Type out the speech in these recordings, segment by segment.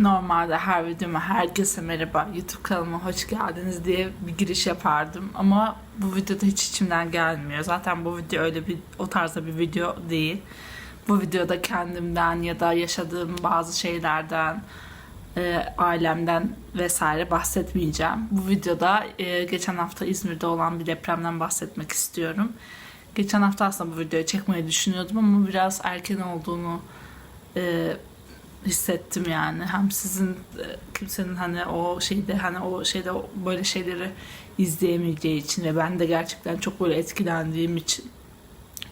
Normalde her videoma herkese merhaba YouTube kanalıma hoş geldiniz diye bir giriş yapardım ama bu videoda hiç içimden gelmiyor. Zaten bu video öyle bir o tarzda bir video değil. Bu videoda kendimden ya da yaşadığım bazı şeylerden, e, ailemden vesaire bahsetmeyeceğim. Bu videoda e, geçen hafta İzmir'de olan bir depremden bahsetmek istiyorum. Geçen hafta aslında bu videoyu çekmeyi düşünüyordum ama biraz erken olduğunu e, hissettim yani. Hem sizin e, kimsenin hani o şeyde hani o şeyde böyle şeyleri izleyemeyeceği için ve ben de gerçekten çok böyle etkilendiğim için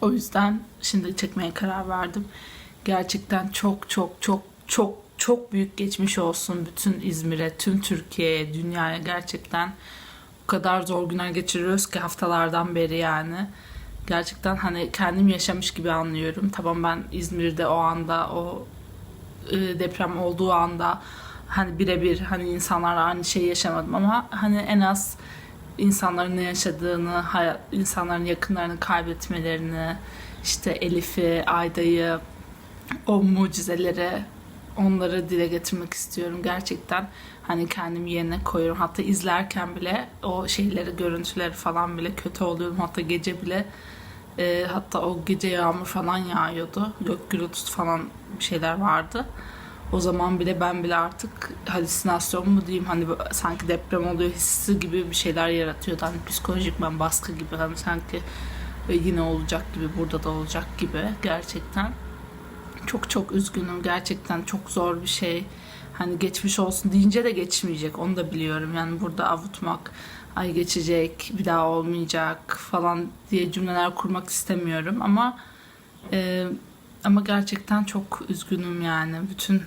o yüzden şimdi çekmeye karar verdim. Gerçekten çok çok çok çok çok büyük geçmiş olsun bütün İzmir'e, tüm Türkiye'ye, dünyaya gerçekten o kadar zor günler geçiriyoruz ki haftalardan beri yani. Gerçekten hani kendim yaşamış gibi anlıyorum. Tamam ben İzmir'de o anda o e, deprem olduğu anda hani birebir hani insanlarla aynı şeyi yaşamadım ama hani en az insanların ne yaşadığını, hayat, insanların yakınlarını kaybetmelerini, işte Elif'i, Ayda'yı, o mucizeleri onları dile getirmek istiyorum. Gerçekten hani kendimi yerine koyuyorum. Hatta izlerken bile o şeyleri, görüntüleri falan bile kötü oluyorum. Hatta gece bile e, hatta o gece yağmur falan yağıyordu. Gök gürültüsü falan bir şeyler vardı. O zaman bile ben bile artık halüsinasyon mu diyeyim hani sanki deprem oluyor hissi gibi bir şeyler yaratıyordu. Hani psikolojik ben baskı gibi hani sanki e, yine olacak gibi burada da olacak gibi gerçekten. Çok çok üzgünüm gerçekten çok zor bir şey. Hani geçmiş olsun deyince de geçmeyecek onu da biliyorum. Yani burada avutmak ay geçecek bir daha olmayacak falan diye cümleler kurmak istemiyorum ama e, ama gerçekten çok üzgünüm yani bütün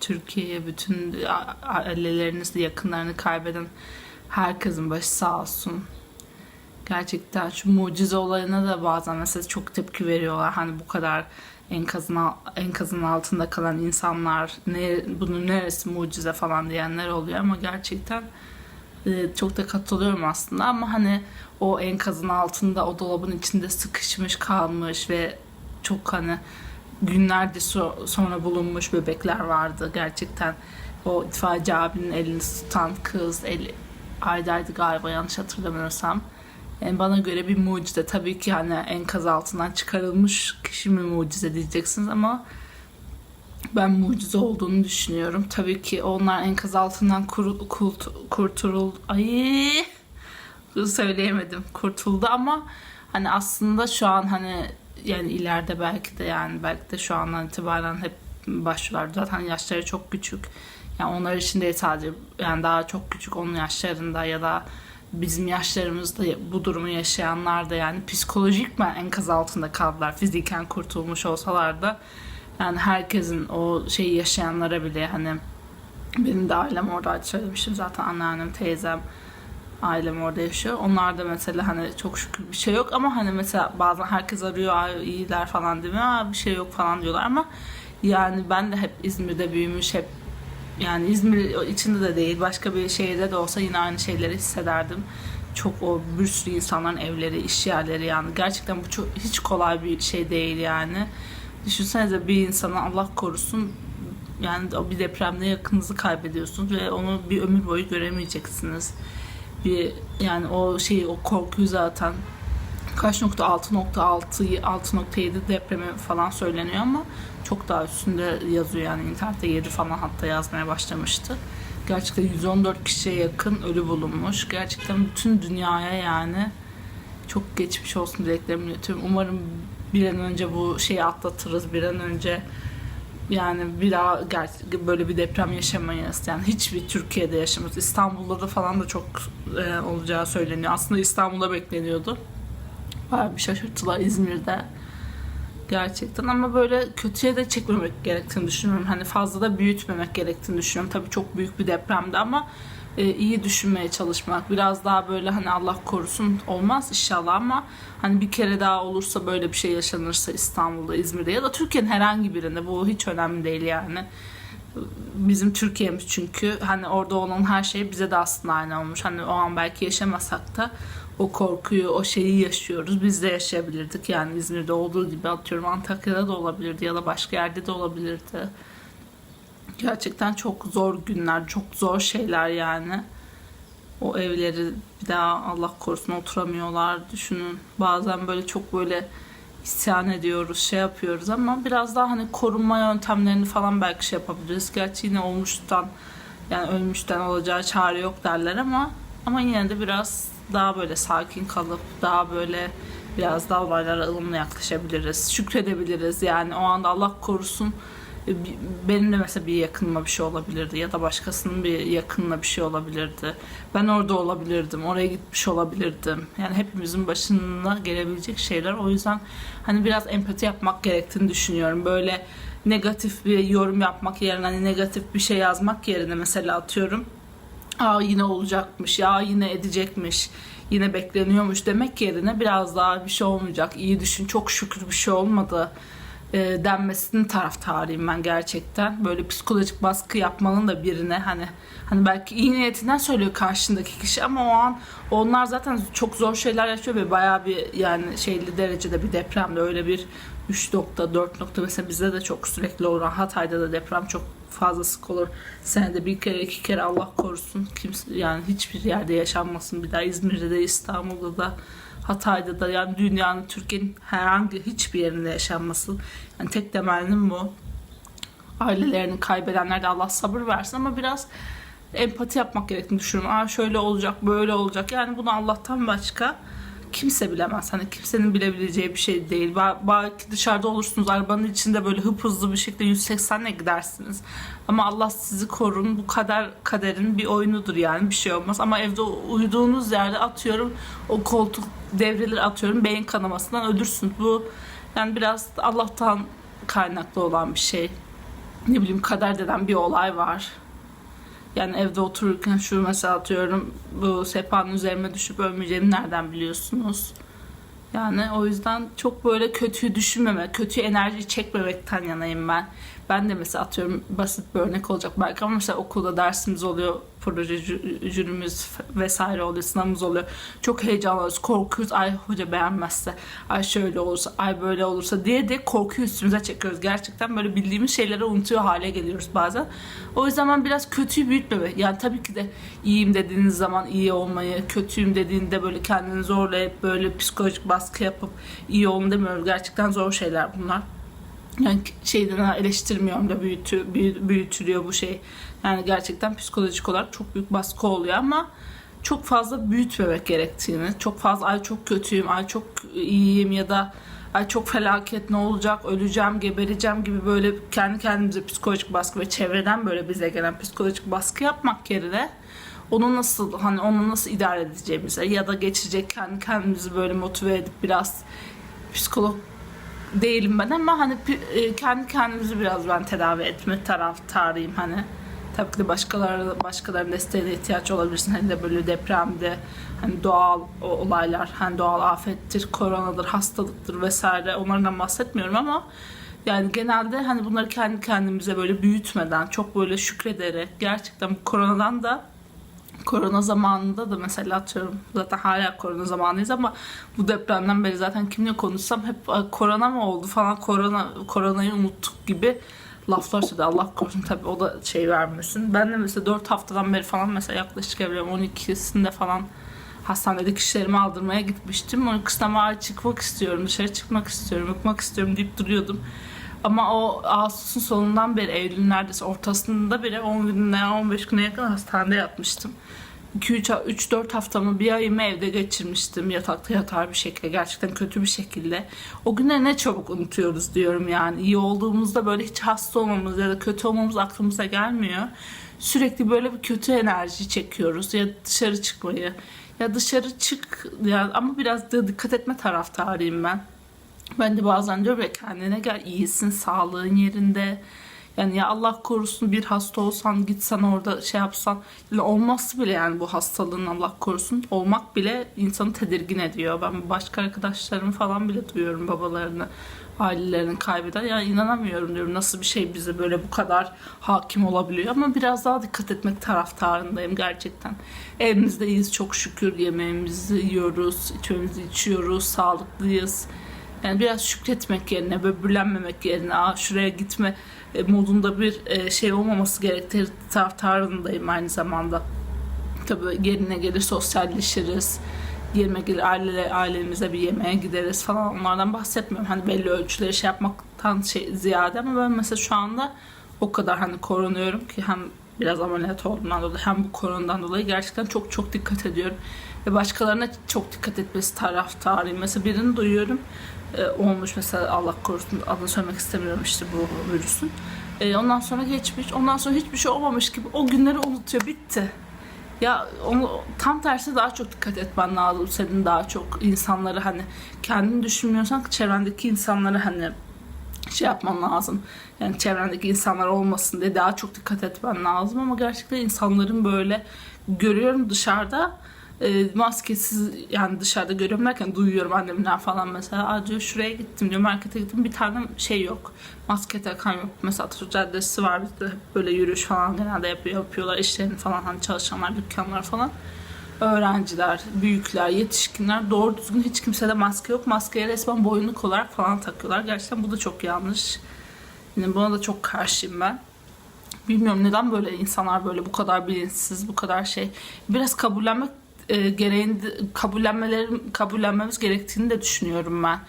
Türkiye'ye bütün a- ailelerinizi yakınlarını kaybeden herkesin başı sağ olsun. Gerçekten şu mucize olayına da bazen mesela çok tepki veriyorlar. Hani bu kadar enkazın, enkazın altında kalan insanlar ne, bunun neresi mucize falan diyenler oluyor ama gerçekten çok da katılıyorum aslında ama hani o enkazın altında o dolabın içinde sıkışmış kalmış ve çok hani günlerce so- sonra bulunmuş bebekler vardı. Gerçekten o itfaiyeci abinin elini tutan kız eli Ayda'ydı galiba yanlış hatırlamıyorsam. Yani bana göre bir mucize. Tabii ki hani enkaz altından çıkarılmış kişi mi mucize diyeceksiniz ama ben mucize olduğunu düşünüyorum. Tabii ki onlar enkaz altından kuru, kult, kurturul ay söyleyemedim kurtuldu ama hani aslında şu an hani yani ileride belki de yani belki de şu andan itibaren hep başlıyorlar. Zaten yaşları çok küçük. Yani onlar için değil sadece yani daha çok küçük onun yaşlarında ya da bizim yaşlarımızda bu durumu yaşayanlar da yani psikolojik mi enkaz altında kaldılar. Fiziken kurtulmuş olsalar da yani herkesin o şeyi yaşayanlara bile hani benim de ailem orada söylemiştim zaten anneannem, teyzem, ailem orada yaşıyor. Onlar da mesela hani çok şükür bir şey yok ama hani mesela bazen herkes arıyor Ay, iyiler falan demiyor. Aa, bir şey yok falan diyorlar ama yani ben de hep İzmir'de büyümüş hep yani İzmir içinde de değil başka bir şehirde de olsa yine aynı şeyleri hissederdim. Çok o bir sürü insanların evleri, iş yerleri yani gerçekten bu çok hiç kolay bir şey değil yani. Düşünsenize bir insana Allah korusun yani bir depremde yakınınızı kaybediyorsunuz ve onu bir ömür boyu göremeyeceksiniz. Bir yani o şeyi o korkuyu zaten kaç nokta 6.6 6.7 depremi falan söyleniyor ama çok daha üstünde yazıyor yani internette 7 falan hatta yazmaya başlamıştı. Gerçekten 114 kişiye yakın ölü bulunmuş. Gerçekten bütün dünyaya yani çok geçmiş olsun dileklerimi iletiyorum. Umarım bir an önce bu şeyi atlatırız. Bir an önce yani bir daha böyle bir deprem yaşamayız. Yani hiçbir Türkiye'de yaşamayız. İstanbul'da da falan da çok e, olacağı söyleniyor. Aslında İstanbul'da bekleniyordu. Bayağı bir şaşırttılar İzmir'de. Gerçekten ama böyle kötüye de çekmemek gerektiğini düşünüyorum. Hani fazla da büyütmemek gerektiğini düşünüyorum. Tabii çok büyük bir depremdi ama e, iyi düşünmeye çalışmak. Biraz daha böyle hani Allah korusun olmaz inşallah ama hani bir kere daha olursa böyle bir şey yaşanırsa İstanbul'da, İzmir'de ya da Türkiye'nin herhangi birinde bu hiç önemli değil yani. Bizim Türkiye'miz çünkü hani orada olan her şey bize de aslında aynı olmuş. Hani o an belki yaşamasak da o korkuyu, o şeyi yaşıyoruz. Biz de yaşayabilirdik. Yani İzmir'de olduğu gibi atıyorum Antakya'da da olabilirdi ya da başka yerde de olabilirdi. Gerçekten çok zor günler, çok zor şeyler yani. O evleri bir daha Allah korusun oturamıyorlar. Düşünün bazen böyle çok böyle isyan ediyoruz, şey yapıyoruz ama biraz daha hani korunma yöntemlerini falan belki şey yapabiliriz. Gerçi yine olmuştan yani ölmüşten olacağı çare yok derler ama ama yine de biraz daha böyle sakin kalıp daha böyle biraz daha olaylara ılımlı yaklaşabiliriz. Şükredebiliriz yani o anda Allah korusun benim de mesela bir yakınıma bir şey olabilirdi ya da başkasının bir yakınına bir şey olabilirdi. Ben orada olabilirdim, oraya gitmiş olabilirdim. Yani hepimizin başına gelebilecek şeyler. O yüzden hani biraz empati yapmak gerektiğini düşünüyorum. Böyle negatif bir yorum yapmak yerine hani negatif bir şey yazmak yerine mesela atıyorum Aa yine olacakmış, ya yine edecekmiş, yine bekleniyormuş demek yerine biraz daha bir şey olmayacak, iyi düşün, çok şükür bir şey olmadı e, denmesinin taraftarıyım ben gerçekten. Böyle psikolojik baskı yapmanın da birine hani hani belki iyi niyetinden söylüyor karşındaki kişi ama o an onlar zaten çok zor şeyler yaşıyor ve bayağı bir yani şeyli derecede bir depremde öyle bir 3 nokta 4 nokta mesela bizde de çok sürekli olur. Hatay'da da deprem çok fazla sık olur. Senede bir kere iki kere Allah korusun. Kimse yani hiçbir yerde yaşanmasın bir daha İzmir'de de İstanbul'da da Hatay'da da yani dünyanın Türkiye'nin herhangi hiçbir yerinde yaşanmasın. Yani tek temennim bu. Ailelerini kaybedenler de Allah sabır versin ama biraz empati yapmak gerektiğini düşünüyorum. Aa şöyle olacak, böyle olacak. Yani bunu Allah'tan başka kimse bilemez. Hani kimsenin bilebileceği bir şey değil. Belki dışarıda olursunuz arabanın içinde böyle hıp hızlı bir şekilde 180'le gidersiniz. Ama Allah sizi korun. Bu kadar kaderin bir oyunudur yani bir şey olmaz. Ama evde uyuduğunuz yerde atıyorum o koltuk devrilir atıyorum beyin kanamasından ölürsünüz. Bu yani biraz Allah'tan kaynaklı olan bir şey. Ne bileyim kader denen bir olay var. Yani evde otururken şu mesela atıyorum bu sepanın üzerime düşüp ölmeyeceğimi nereden biliyorsunuz? Yani o yüzden çok böyle kötüyü düşünmemek, kötü enerji çekmemekten yanayım ben. Ben de mesela atıyorum basit bir örnek olacak belki ama mesela okulda dersimiz oluyor, proje jü- jürimiz vesaire oluyor, sınavımız oluyor. Çok heyecanlıyız, korkuyoruz. Ay hoca beğenmezse, ay şöyle olursa, ay böyle olursa diye de korkuyu üstümüze çekiyoruz. Gerçekten böyle bildiğimiz şeyleri unutuyor hale geliyoruz bazen. O yüzden ben biraz kötüyü büyütmemek. Yani tabii ki de iyiyim dediğiniz zaman iyi olmayı, kötüyüm dediğinde böyle kendini zorlayıp böyle psikolojik baskı yapıp iyi olun demiyorum. Gerçekten zor şeyler bunlar. Yani şeyden eleştirmiyorum da büyütü, büyü- büyütülüyor bu şey. Yani gerçekten psikolojik olarak çok büyük baskı oluyor ama çok fazla büyütmemek gerektiğini, çok fazla ay çok kötüyüm, ay çok iyiyim ya da ay çok felaket ne olacak, öleceğim, gebereceğim gibi böyle kendi kendimize psikolojik baskı ve çevreden böyle bize gelen psikolojik baskı yapmak yerine onu nasıl hani onu nasıl idare edeceğimize ya da geçecek kendi kendimizi böyle motive edip biraz psikolog değilim ben ama hani e, kendi kendimizi biraz ben tedavi etme taraftarıyım hani. Tabii ki başkaları, başkalarının desteğine ihtiyaç olabilirsin. Hani de böyle depremde hani doğal olaylar, hani doğal afettir, koronadır, hastalıktır vesaire onlardan bahsetmiyorum ama yani genelde hani bunları kendi kendimize böyle büyütmeden, çok böyle şükrederek gerçekten bu koronadan da korona zamanında da mesela atıyorum zaten hala korona zamanıyız ama bu depremden beri zaten kimle konuşsam hep "Ay, korona mı oldu falan korona koronayı unuttuk gibi laflar söyledi. Allah korusun tabii o da şey vermesin. Ben de mesela 4 haftadan beri falan mesela yaklaşık evlem 12'sinde falan hastanedeki işlerimi aldırmaya gitmiştim. O kısmama ay çıkmak istiyorum, dışarı çıkmak istiyorum, bakmak istiyorum deyip duruyordum. Ama o Ağustos'un sonundan beri Eylül'ün neredeyse ortasında bile 10 güne 15 güne yakın hastanede yatmıştım. 2-3-4 haftamı bir ayımı evde geçirmiştim yatakta yatar bir şekilde gerçekten kötü bir şekilde. O günleri ne çabuk unutuyoruz diyorum yani iyi olduğumuzda böyle hiç hasta olmamız ya da kötü olmamız aklımıza gelmiyor. Sürekli böyle bir kötü enerji çekiyoruz ya dışarı çıkmayı ya dışarı çık ya ama biraz da dikkat etme taraftarıyım ben. Ben de bazen diyorum ya kendine gel iyisin sağlığın yerinde. Yani ya Allah korusun bir hasta olsan gitsen orada şey yapsan yani olması bile yani bu hastalığın Allah korusun olmak bile insanı tedirgin ediyor. Ben başka arkadaşlarım falan bile duyuyorum babalarını ailelerini kaybeden yani inanamıyorum diyorum nasıl bir şey bize böyle bu kadar hakim olabiliyor ama biraz daha dikkat etmek taraftarındayım gerçekten. Evimizdeyiz çok şükür yemeğimizi yiyoruz, içmemizi içiyoruz, sağlıklıyız. Yani biraz şükretmek yerine, böbürlenmemek yerine, Aa, şuraya gitme, e, modunda bir e, şey olmaması gerektiği taraftarındayım aynı zamanda. Tabii yerine gelir sosyalleşiriz. Yerine gelir aile, ailemize bir yemeğe gideriz falan onlardan bahsetmiyorum. Hani belli ölçüleri şey yapmaktan şey ziyade ama ben mesela şu anda o kadar hani korunuyorum ki hem biraz ameliyat olduğumdan dolayı hem bu koronadan dolayı gerçekten çok çok dikkat ediyorum. Ve başkalarına çok dikkat etmesi taraftarıyım. Mesela birini duyuyorum e, olmuş mesela Allah korusun adını söylemek istemiyorum işte bu virüsün. E, ondan sonra geçmiş. Ondan sonra hiçbir şey olmamış gibi o günleri unutuyor. Bitti. Ya onu tam tersi daha çok dikkat etmen lazım. Senin daha çok insanları hani kendini düşünmüyorsan çevrendeki insanları hani şey yapman lazım. Yani çevrendeki insanlar olmasın diye daha çok dikkat etmen lazım ama gerçekten insanların böyle görüyorum dışarıda e, maskesiz yani dışarıda görüyorum derken duyuyorum annemden falan mesela Aa diyor şuraya gittim diyor markete gittim bir tane şey yok maske takan yok mesela Atatürk Caddesi var bizde hep böyle yürüyüş falan genelde yapıyor, yapıyorlar işlerini falan hani çalışanlar dükkanlar falan öğrenciler, büyükler, yetişkinler doğru düzgün hiç kimsede maske yok. Maskeye resmen boynluk olarak falan takıyorlar. Gerçekten bu da çok yanlış. Yani buna da çok karşıyım ben. Bilmiyorum neden böyle insanlar böyle bu kadar bilinçsiz, bu kadar şey. Biraz kabullenmek e, gereğinde kabullenmelerim kabullenmemiz gerektiğini de düşünüyorum ben.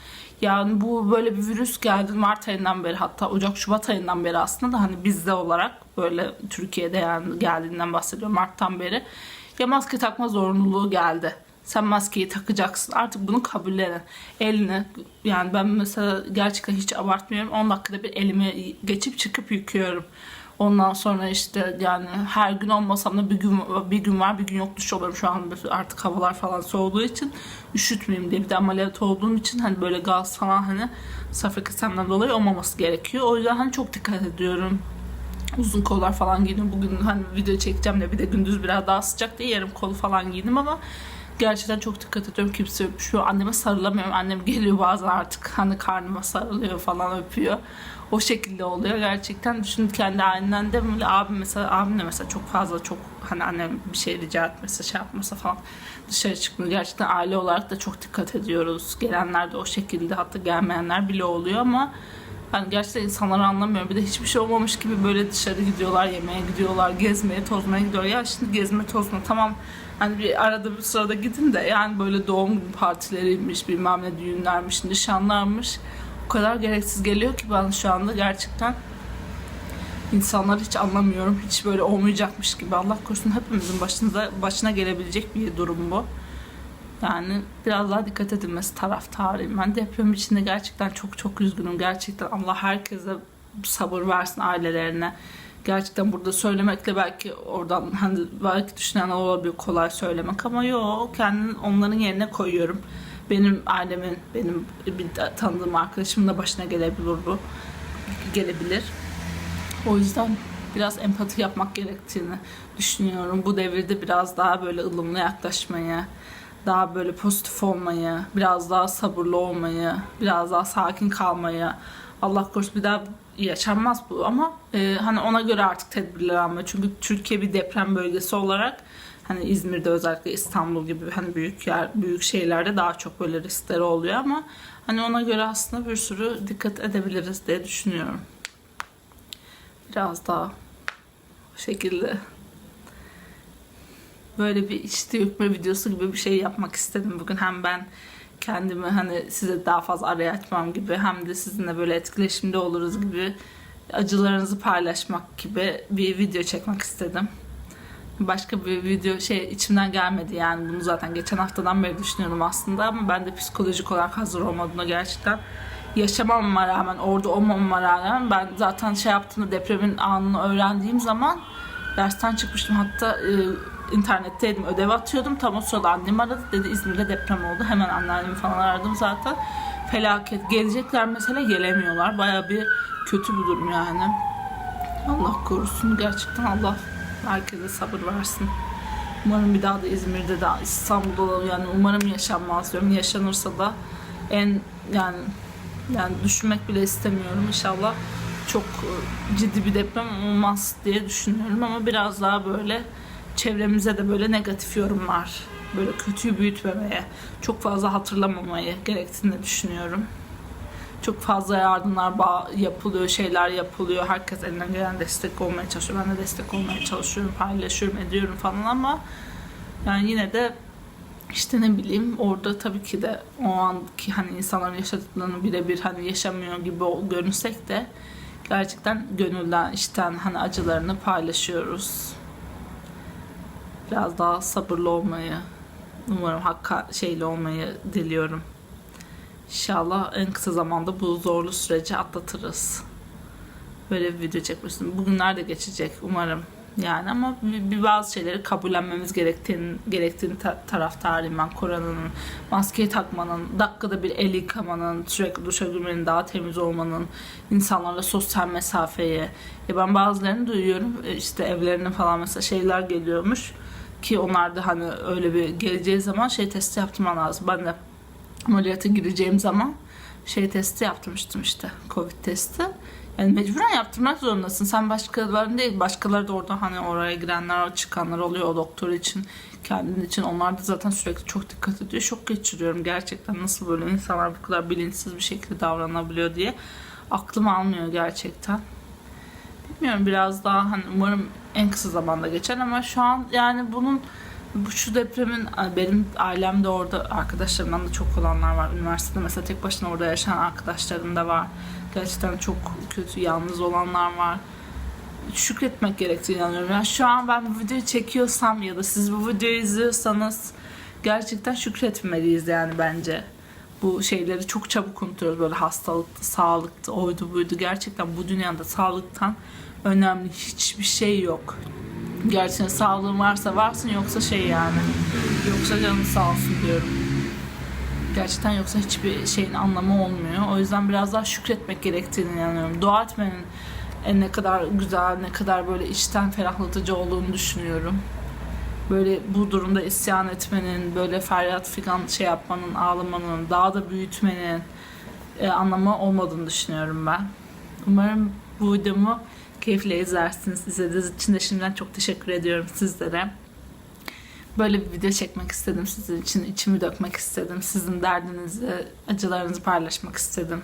Yani bu böyle bir virüs geldi Mart ayından beri hatta Ocak Şubat ayından beri aslında da hani bizde olarak böyle Türkiye'de yani geldiğinden bahsediyorum Mart'tan beri ya maske takma zorunluluğu geldi. Sen maskeyi takacaksın. Artık bunu kabullenin. Elini yani ben mesela gerçekten hiç abartmıyorum. 10 dakikada bir elimi geçip çıkıp yıkıyorum. Ondan sonra işte yani her gün olmasam da bir gün bir gün var bir gün yok duş oluyorum şu an artık havalar falan soğuduğu için üşütmeyeyim diye bir de ameliyat olduğum için hani böyle gaz falan hani safra kesemden dolayı olmaması gerekiyor. O yüzden hani çok dikkat ediyorum uzun kollar falan giydim. Bugün hani video çekeceğim de bir de gündüz biraz daha sıcak diye yarım kolu falan giydim ama gerçekten çok dikkat ediyorum. Kimse öpüşüyor. Anneme sarılamıyorum. Annem geliyor bazen artık hani karnıma sarılıyor falan öpüyor. O şekilde oluyor gerçekten. Düşün kendi ailemden de böyle abim mesela abim de mesela çok fazla çok hani annem bir şey rica etmese şey yapmasa falan dışarı çıkmıyor. Gerçekten aile olarak da çok dikkat ediyoruz. Gelenler de o şekilde hatta gelmeyenler bile oluyor ama ben gerçekten insanları anlamıyorum. Bir de hiçbir şey olmamış gibi böyle dışarı gidiyorlar, yemeğe gidiyorlar, gezmeye, tozmaya gidiyorlar. Ya şimdi gezme, tozma tamam hani bir arada bir sırada gidin de yani böyle doğum partileriymiş, bilmem ne düğünlermiş, nişanlarmış. O kadar gereksiz geliyor ki ben şu anda gerçekten insanları hiç anlamıyorum. Hiç böyle olmayacakmış gibi. Allah korusun hepimizin başınıza başına gelebilecek bir durum bu. Yani biraz daha dikkat edilmesi taraftarıyım. Ben deprem içinde gerçekten çok çok üzgünüm. Gerçekten Allah herkese sabır versin ailelerine. Gerçekten burada söylemekle belki oradan hani belki düşünen olabilir kolay söylemek ama yok kendini onların yerine koyuyorum. Benim ailemin, benim bir tanıdığım arkadaşımın da başına gelebilir bu. Gelebilir. O yüzden biraz empati yapmak gerektiğini düşünüyorum. Bu devirde biraz daha böyle ılımlı yaklaşmayı, daha böyle pozitif olmayı, biraz daha sabırlı olmayı, biraz daha sakin kalmayı. Allah korusun bir daha yaşanmaz bu ama e, hani ona göre artık tedbirler almayı. Çünkü Türkiye bir deprem bölgesi olarak hani İzmir'de özellikle İstanbul gibi hani büyük yer büyük şehirlerde daha çok böyle riskleri oluyor ama hani ona göre aslında bir sürü dikkat edebiliriz diye düşünüyorum. Biraz daha bu şekilde böyle bir içti dökme videosu gibi bir şey yapmak istedim bugün. Hem ben kendimi hani size daha fazla araya açmam gibi hem de sizinle böyle etkileşimde oluruz gibi acılarınızı paylaşmak gibi bir video çekmek istedim. Başka bir video şey içimden gelmedi yani bunu zaten geçen haftadan beri düşünüyorum aslında ama ben de psikolojik olarak hazır olmadığını gerçekten yaşamama rağmen orada olmamama rağmen ben zaten şey yaptığımda depremin anını öğrendiğim zaman dersten çıkmıştım hatta e, internetteydim ödev atıyordum. Tam o sırada annem aradı dedi İzmir'de deprem oldu. Hemen anneannemi falan aradım zaten. Felaket. Gelecekler mesela gelemiyorlar. Baya bir kötü bir durum yani. Allah korusun. Gerçekten Allah herkese sabır versin. Umarım bir daha da İzmir'de de İstanbul'da da yani umarım yaşanmaz diyorum. Yaşanırsa da en yani yani düşünmek bile istemiyorum. İnşallah çok e, ciddi bir deprem olmaz diye düşünüyorum ama biraz daha böyle çevremize de böyle negatif yorumlar, böyle kötüyü büyütmemeye, çok fazla hatırlamamayı gerektiğini düşünüyorum. çok fazla yardımlar yapılıyor, şeyler yapılıyor. Herkes elinden gelen destek olmaya çalışıyor. Ben de destek olmaya çalışıyorum, paylaşıyorum, ediyorum falan ama yani yine de işte ne bileyim orada tabii ki de o anki hani insanların yaşadıklarını birebir hani yaşamıyor gibi görünsek de gerçekten gönülden içten hani acılarını paylaşıyoruz. Biraz daha sabırlı olmayı umarım hakka şeyli olmayı diliyorum. İnşallah en kısa zamanda bu zorlu süreci atlatırız. Böyle bir video çekmiştim. Bugünler de geçecek umarım. Yani ama bir, bazı şeyleri kabullenmemiz gerektiğini, gerektiğini ta- taraftarıyım ben. Koronanın, maskeyi takmanın, dakikada bir el yıkamanın, sürekli duşa girmenin, daha temiz olmanın, insanlarla sosyal mesafeyi. Ya ben bazılarını duyuyorum e, işte evlerine falan mesela şeyler geliyormuş ki onlar da hani öyle bir geleceği zaman şey testi yaptırman lazım. Ben de ameliyata gireceğim zaman şey testi yaptırmıştım işte covid testi. Yani mecburen yaptırmak zorundasın. Sen başkalarının değil, başkaları da orada hani oraya girenler, çıkanlar oluyor o doktor için, kendin için. Onlar da zaten sürekli çok dikkat ediyor. Şok geçiriyorum gerçekten nasıl böyle insanlar bu kadar bilinçsiz bir şekilde davranabiliyor diye. Aklım almıyor gerçekten. Bilmiyorum biraz daha hani umarım en kısa zamanda geçer ama şu an yani bunun bu şu depremin benim ailemde orada arkadaşlarımdan da çok olanlar var. Üniversitede mesela tek başına orada yaşayan arkadaşlarım da var. Gerçekten çok kötü yalnız olanlar var. Şükretmek gerektiğini inanıyorum. Yani şu an ben bu videoyu çekiyorsam ya da siz bu videoyu izliyorsanız gerçekten şükretmeliyiz yani bence. Bu şeyleri çok çabuk unutuyoruz böyle hastalıktı, sağlıktı, oydu buydu. Gerçekten bu dünyada sağlıktan önemli hiçbir şey yok. Gerçekten sağlığın varsa varsın yoksa şey yani. Yoksa canın sağ olsun diyorum. Gerçekten yoksa hiçbir şeyin anlamı olmuyor. O yüzden biraz daha şükretmek gerektiğini inanıyorum. Dua etmenin en ne kadar güzel, ne kadar böyle içten ferahlatıcı olduğunu düşünüyorum. Böyle bu durumda isyan etmenin, böyle feryat figan şey yapmanın, ağlamanın, daha da büyütmenin e, anlamı olmadığını düşünüyorum ben. Umarım bu videomu keyifle izlersiniz. İzlediğiniz için de şimdiden çok teşekkür ediyorum sizlere. Böyle bir video çekmek istedim sizin için. içimi dökmek istedim. Sizin derdinizi, acılarınızı paylaşmak istedim.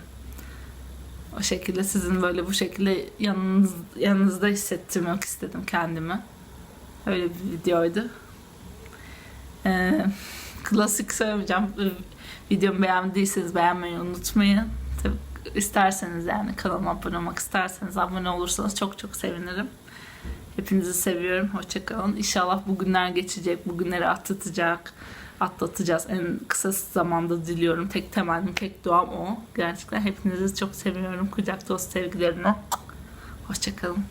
O şekilde sizin böyle bu şekilde yanınız, yanınızda hissettirmek istedim kendimi. Öyle bir videoydu. Ee, klasik söylemeyeceğim. Videomu beğendiyseniz beğenmeyi unutmayın. İsterseniz yani kanalıma abone olmak isterseniz abone olursanız çok çok sevinirim. Hepinizi seviyorum. Hoşçakalın. İnşallah bu günler geçecek. Bu günleri atlatacak. Atlatacağız. En kısa zamanda diliyorum. Tek temennim, tek duam o. Gerçekten hepinizi çok seviyorum. Kucak dolu sevgilerimle. Hoşçakalın.